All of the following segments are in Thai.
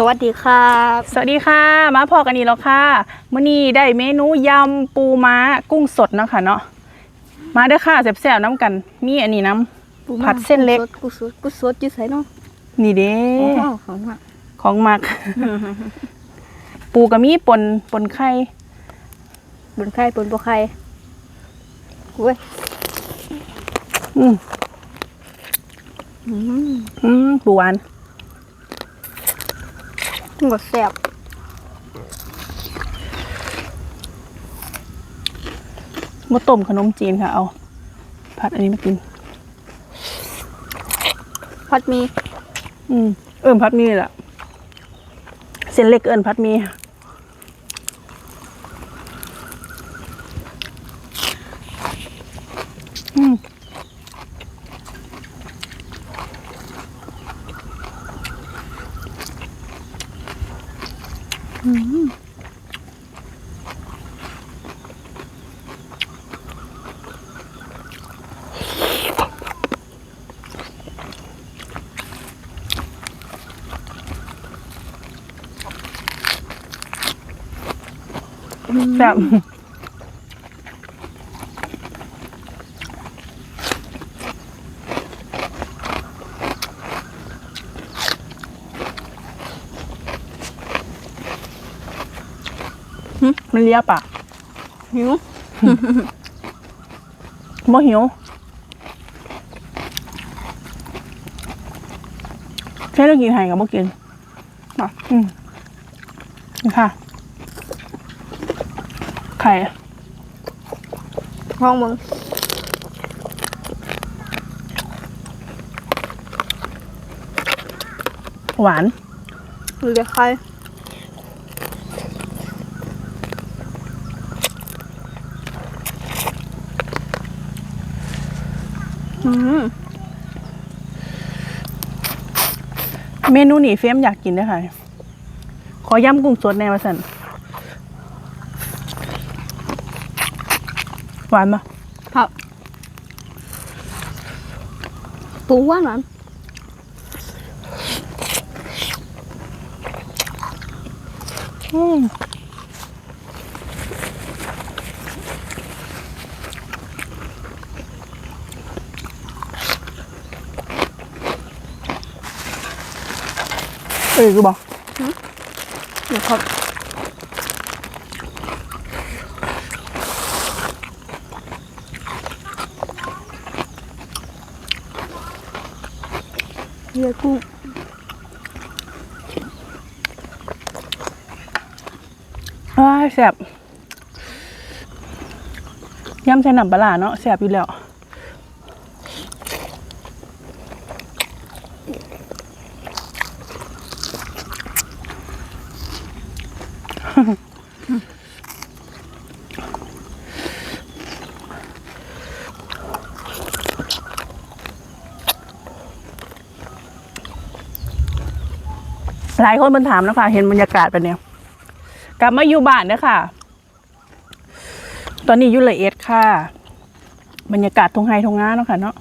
สวัสดีครับ สวัสดีค่ะ มาพอกันอีกแล้วค่ะมื้อนี้ได้เมนูยำปูม้ากุ้งสดเนาะค่ะเนาะมาเด้อค่ะแซ่บๆน้ำกัน มีอันนี้น้ำผัดเส้นเล็กกุสดกุสดอยุ่ใส่เนาะนี่เด้อ๋อของมาของมัก ปูกับมีปนปนไข่บนไข่บนบวไข่เว้ยอืมอืมอืมปูหวาน มันก็แซ่บมาต้มขนมจีนค่ะเอา ผัดอันนี้มากินผัดหมี อืม เอิ่มพัดหมีเลยล่ะเส้นเล็กเอิ่นพัดหมี แบบหึมันเลียปากหิวบ่หิวแค่เรากินไห่กับบ่กินอะอืมนี่ค่ะไข่ห้องมึงหวานเหลือไข่อืมเมนูนี่เฟรมอยากกินด้วยค่ะ ขอยำกุ้งสดแนวสัน หวานปะครับ ปูหวานหวานอืมเอ้ยกูบอก เดี๋ยวครับ เรือกุ้งอ้าแสบยำใส่หน้ำปลาเนาะแสบอยู่แล้ว หลายคนมันถามนะคะเห็นบรรยากาศแบบเนี้ยกลับมาอยู่บ้านเนะคะตอนนี้อยู่ละเอียดค่ะ บรรยากาศทงไฮทงงาเนาะค่ะเนาะ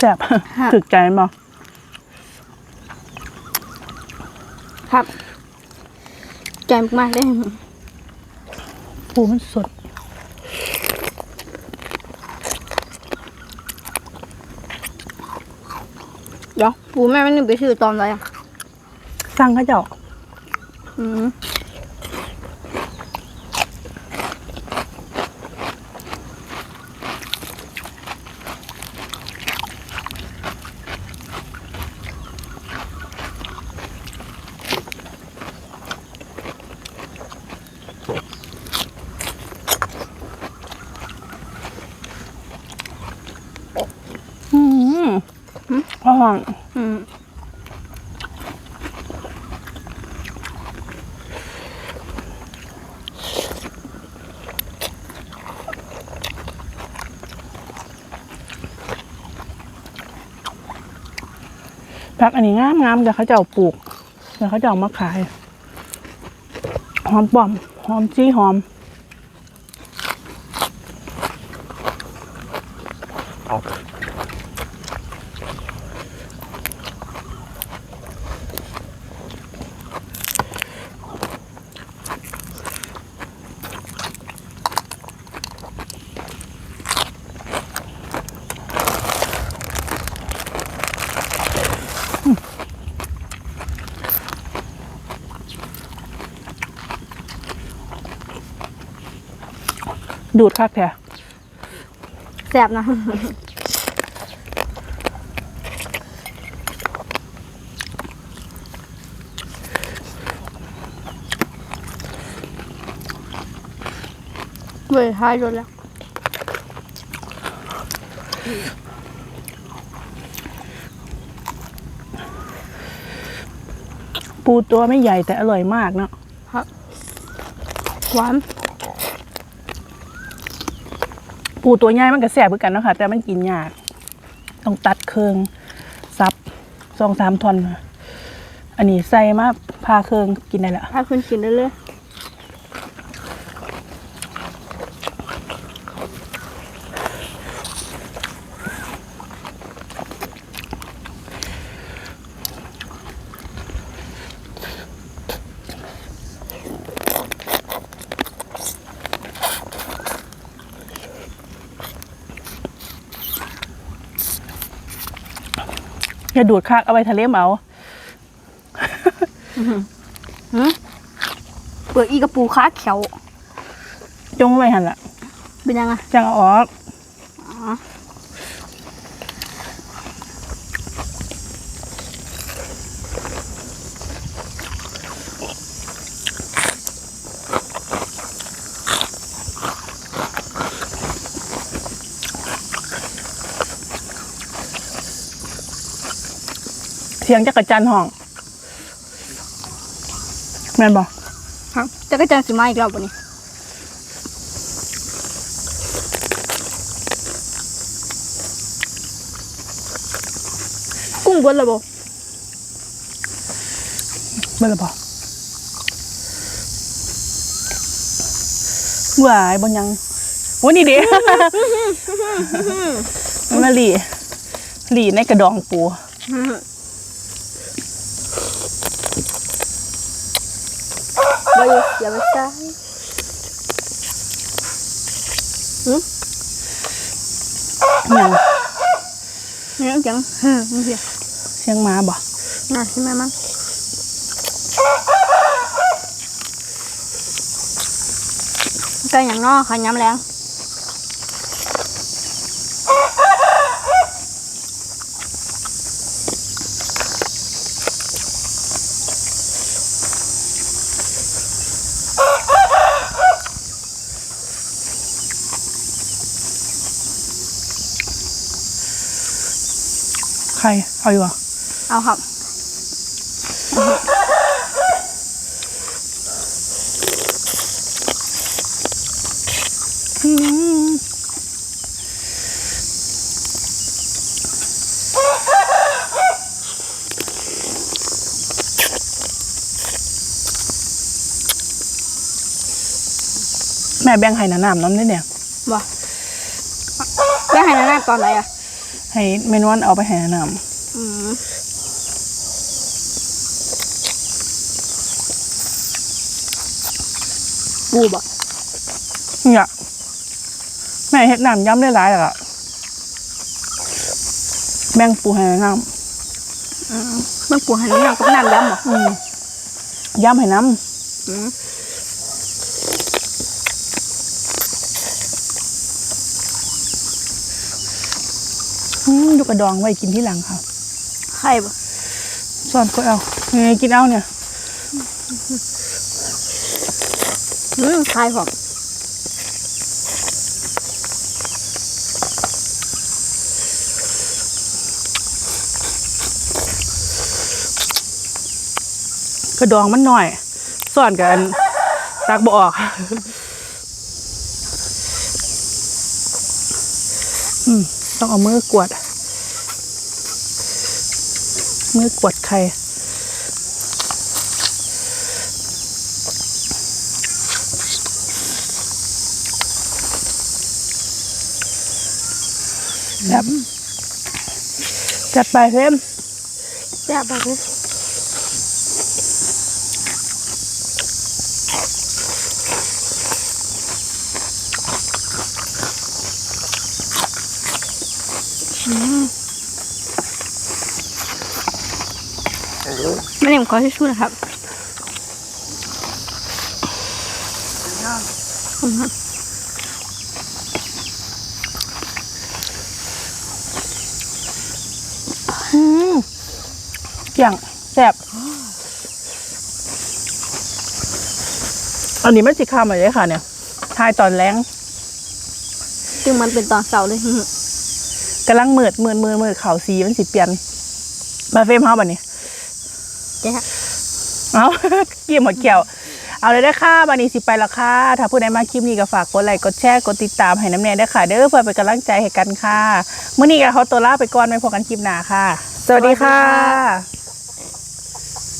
แซ่บถึกใจมั้ยครับใจมากๆเลยปูมันสด เดี๋ยวปูแม่มันนึงไปซื้อตอนไรอะสั่งเข้าเจ้าอืมอืมพอ หอมอืมพักอันนี้งามงามแต่เขาจะเอาปลูกแต่เขาจะเอามาขาย หอมป้อม หอมจี้หอม ดูดคักแท้แซ่บนะเว้ยหายรถแล้วปูตัวไม่ใหญ่แต่อร่อยมากเนาะหวาน ปูตัวใหญ่มันก็แสบเหมือนกันเนาะค่ะ แต่มันกินยาก ต้องตัดเครืองซับสองสามทอน อันนี้ใส่มาพาเครืองกินได้ละถ้าคุณกินได้เลย อย่าดูดคักเอาไปทะเลเหมาเปลือกอีกระปูค้าเขียวจงไว้หันละเป็นยังไงจังเอาออก เสียงจักรจันทร์ห้องแม่นบอกครับจะก็จังสิมาอีกรอบวันนี้กุ้งบนระบบไม่ละบอกหวายบนยังวันนี้เด็มันมาหลีหลีในกระดองปูไป อย่าไปใช้อย่างเนี่ยจังเฮ้ยมึงเสียเสียงหมาบ่น่าใช่ไหมมั้งก็อย่างนอกค่ะย้ำแรง ใครเอาอยู่อะเอาครับแม่แบ่งให้หนาน้ำน้ำได้เนี่ยบ่ได้ให้หน้าตอนไหนอะ ให้เมนวันเอาไปให้หนาน้อืมปูบ่ำเนี่ยแม่เฮ็ดน้ำย้ำได้หลายแล้วล่ะแบ่งปูให้หนาน้อืมมันปูให้น้ำกับน้ำย้ำบ่ำอืมย้ำให้น้อืมำอืม กระดองไว้กินที่หลังค่ะไข่บ่สอนก็เอาไงกินเอาเนี่ยอืมไข่ผมกระดองมันหน่อยสอนกันตักบ่ออกอืมต้องเอามือกวด มือกวดไข่แบบจัดไปเพิ่มแซ่บมากเลยไม่ได้ผ มขอช่วยๆนะครับขอบคุณครับอืมเกี่ยงแซ่บอันนี้มันสิคำอะไรค่ะเนี่ยทายตอนแรงซึ่งมันเป็นตอนเสาร์เลยกำลังมืดมืดมืดมืดขาวสีมันสิเปลี่ยน มาเฟรมเฮาบันนี้ แจ๊ะเอาเกี่ยมหมดเกี่ยว เอาเลยได้อค่ะบันนี้สิไปและค่ะถ้าผู้ใดมาคลิปนี้ก็ฝากกดไลค์กดแชร์กดติดตามให้น้ำแน่ได้วยค่ะ เด้อเพื่อเป็นกำลังใจให้กันค่ะเมื่อนี้ก็เขาตัวลาไปก่อนไว้พบกันคลิปหน้าค่ะ สวัสดีค่ะ